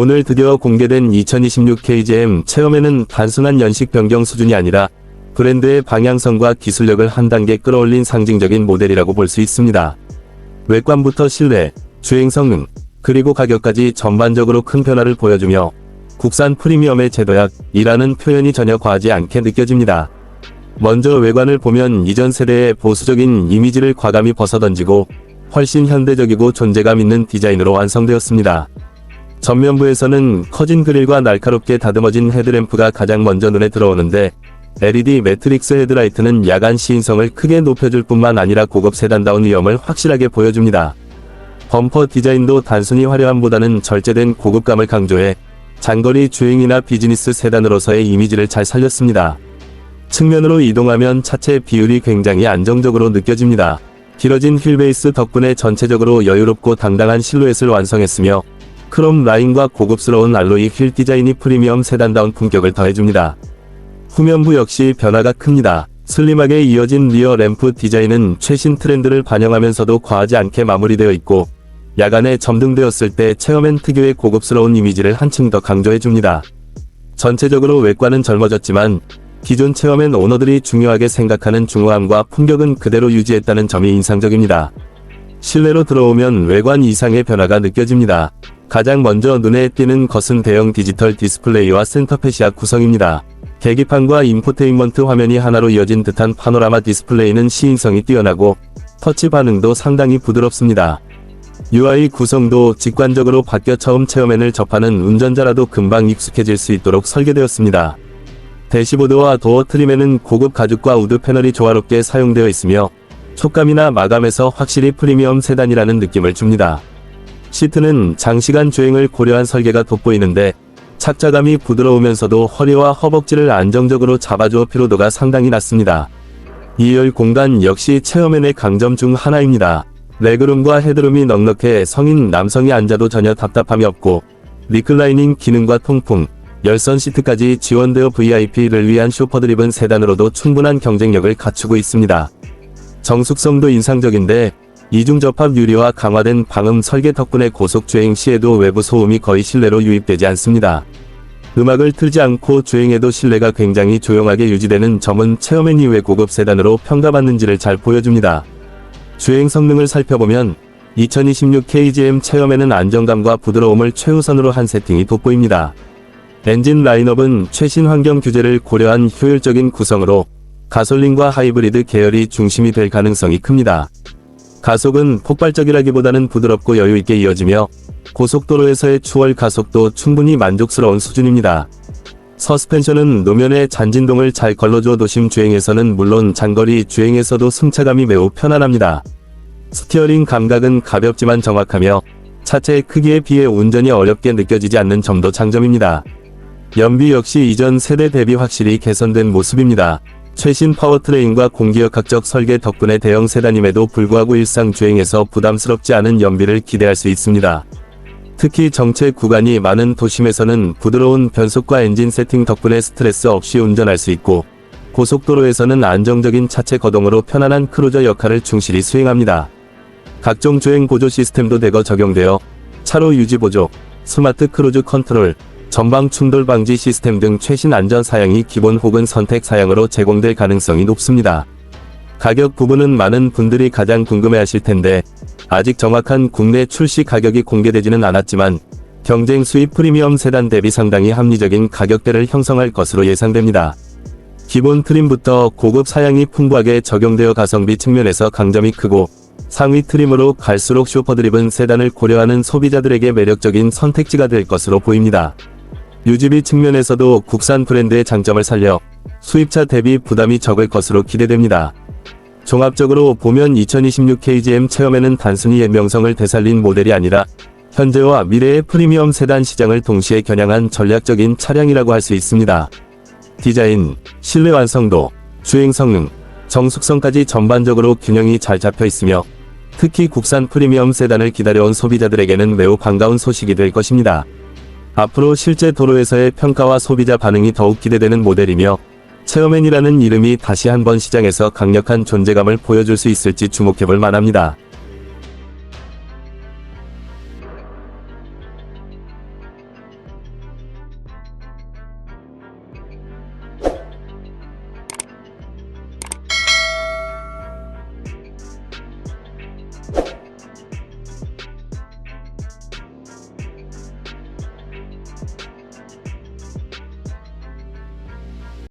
오늘 드디어 공개된 2026 KGM 체험에는 단순한 연식 변경 수준이 아니라 브랜드의 방향성과 기술력을 한 단계 끌어올린 상징적인 모델이라고 볼 수 있습니다. 외관부터 실내, 주행 성능, 그리고 가격까지 전반적으로 큰 변화를 보여주며 국산 프리미엄의 제도약이라는 표현이 전혀 과하지 않게 느껴집니다. 먼저 외관을 보면 이전 세대의 보수적인 이미지를 과감히 벗어던지고 훨씬 현대적이고 존재감 있는 디자인으로 완성되었습니다. 전면부에서는 커진 그릴과 날카롭게 다듬어진 헤드램프가 가장 먼저 눈에 들어오는데 LED 매트릭스 헤드라이트는 야간 시인성을 크게 높여줄 뿐만 아니라 고급 세단다운 위험을 확실하게 보여줍니다. 범퍼 디자인도 단순히 화려함보다는 절제된 고급감을 강조해 장거리 주행이나 비즈니스 세단으로서의 이미지를 잘 살렸습니다. 측면으로 이동하면 차체 비율이 굉장히 안정적으로 느껴집니다. 길어진 휠베이스 덕분에 전체적으로 여유롭고 당당한 실루엣을 완성했으며 크롬 라인과 고급스러운 알로이 휠 디자인이 프리미엄 세단다운 품격을 더해줍니다. 후면부 역시 변화가 큽니다. 슬림하게 이어진 리어 램프 디자인은 최신 트렌드를 반영하면서도 과하지 않게 마무리되어 있고 야간에 점등되었을 때 체험엔 특유의 고급스러운 이미지를 한층 더 강조해줍니다. 전체적으로 외관은 젊어졌지만 기존 체험엔 오너들이 중요하게 생각하는 중후함과 품격은 그대로 유지했다는 점이 인상적입니다. 실내로 들어오면 외관 이상의 변화가 느껴집니다. 가장 먼저 눈에 띄는 것은 대형 디지털 디스플레이와 센터페시아 구성입니다. 계기판과 인포테인먼트 화면이 하나로 이어진 듯한 파노라마 디스플레이는 시인성이 뛰어나고 터치 반응도 상당히 부드럽습니다. UI 구성도 직관적으로 바뀌어 처음 체험엔을 접하는 운전자라도 금방 익숙해질 수 있도록 설계되었습니다. 대시보드와 도어 트림에는 고급 가죽과 우드 패널이 조화롭게 사용되어 있으며 촉감이나 마감에서 확실히 프리미엄 세단이라는 느낌을 줍니다. 시트는 장시간 주행을 고려한 설계가 돋보이는데 착자감이 부드러우면서도 허리와 허벅지를 안정적으로 잡아주어 피로도가 상당히 낮습니다. 2열 공간 역시 체험엔의 강점 중 하나입니다. 레그룸과 헤드룸이 넉넉해 성인 남성이 앉아도 전혀 답답함이 없고 리클라이닝 기능과 통풍, 열선 시트까지 지원되어 VIP를 위한 슈퍼드립은 세단으로도 충분한 경쟁력을 갖추고 있습니다. 정숙성도 인상적인데 이중 접합 유리와 강화된 방음 설계 덕분에 고속 주행 시에도 외부 소음이 거의 실내로 유입되지 않습니다. 음악을 틀지 않고 주행해도 실내가 굉장히 조용하게 유지되는 점은 체험엔 이후의 고급 세단으로 평가받는지를 잘 보여줍니다. 주행 성능을 살펴보면 2026 KGM 체험에는 안정감과 부드러움을 최우선으로 한 세팅이 돋보입니다. 엔진 라인업은 최신 환경 규제를 고려한 효율적인 구성으로 가솔린과 하이브리드 계열이 중심이 될 가능성이 큽니다. 가속은 폭발적이라기보다는 부드럽고 여유있게 이어지며 고속도로에서의 추월 가속도 충분히 만족스러운 수준입니다. 서스펜션은 노면의 잔진동을 잘 걸러줘 도심 주행에서는 물론 장거리 주행에서도 승차감이 매우 편안합니다. 스티어링 감각은 가볍지만 정확하며 차체의 크기에 비해 운전이 어렵게 느껴지지 않는 점도 장점입니다. 연비 역시 이전 세대 대비 확실히 개선된 모습입니다. 최신 파워트레인과 공기역학적 설계 덕분에 대형 세단임에도 불구하고 일상 주행에서 부담스럽지 않은 연비를 기대할 수 있습니다. 특히 정체 구간이 많은 도심에서는 부드러운 변속과 엔진 세팅 덕분에 스트레스 없이 운전할 수 있고 고속도로에서는 안정적인 차체 거동으로 편안한 크루저 역할을 충실히 수행합니다. 각종 주행 보조 시스템도 대거 적용되어 차로 유지 보조, 스마트 크루즈 컨트롤, 전방 충돌 방지 시스템 등 최신 안전 사양이 기본 혹은 선택 사양으로 제공될 가능성이 높습니다. 가격 부분은 많은 분들이 가장 궁금해하실 텐데 아직 정확한 국내 출시 가격이 공개되지는 않았지만 경쟁 수입 프리미엄 세단 대비 상당히 합리적인 가격대를 형성할 것으로 예상됩니다. 기본 트림부터 고급 사양이 풍부하게 적용되어 가성비 측면에서 강점이 크고 상위 트림으로 갈수록 슈퍼드립은 세단을 고려하는 소비자들에게 매력적인 선택지가 될 것으로 보입니다. 유지비 측면에서도 국산 브랜드의 장점을 살려 수입차 대비 부담이 적을 것으로 기대됩니다. 종합적으로 보면 2026 KGM 체험에는 단순히 예명성을 되살린 모델이 아니라 현재와 미래의 프리미엄 세단 시장을 동시에 겨냥한 전략적인 차량이라고 할 수 있습니다. 디자인, 실내 완성도, 주행 성능, 정숙성까지 전반적으로 균형이 잘 잡혀 있으며 특히 국산 프리미엄 세단을 기다려온 소비자들에게는 매우 반가운 소식이 될 것입니다. 앞으로 실제 도로에서의 평가와 소비자 반응이 더욱 기대되는 모델이며 체어맨이라는 이름이 다시 한번 시장에서 강력한 존재감을 보여줄 수 있을지 주목해볼 만합니다.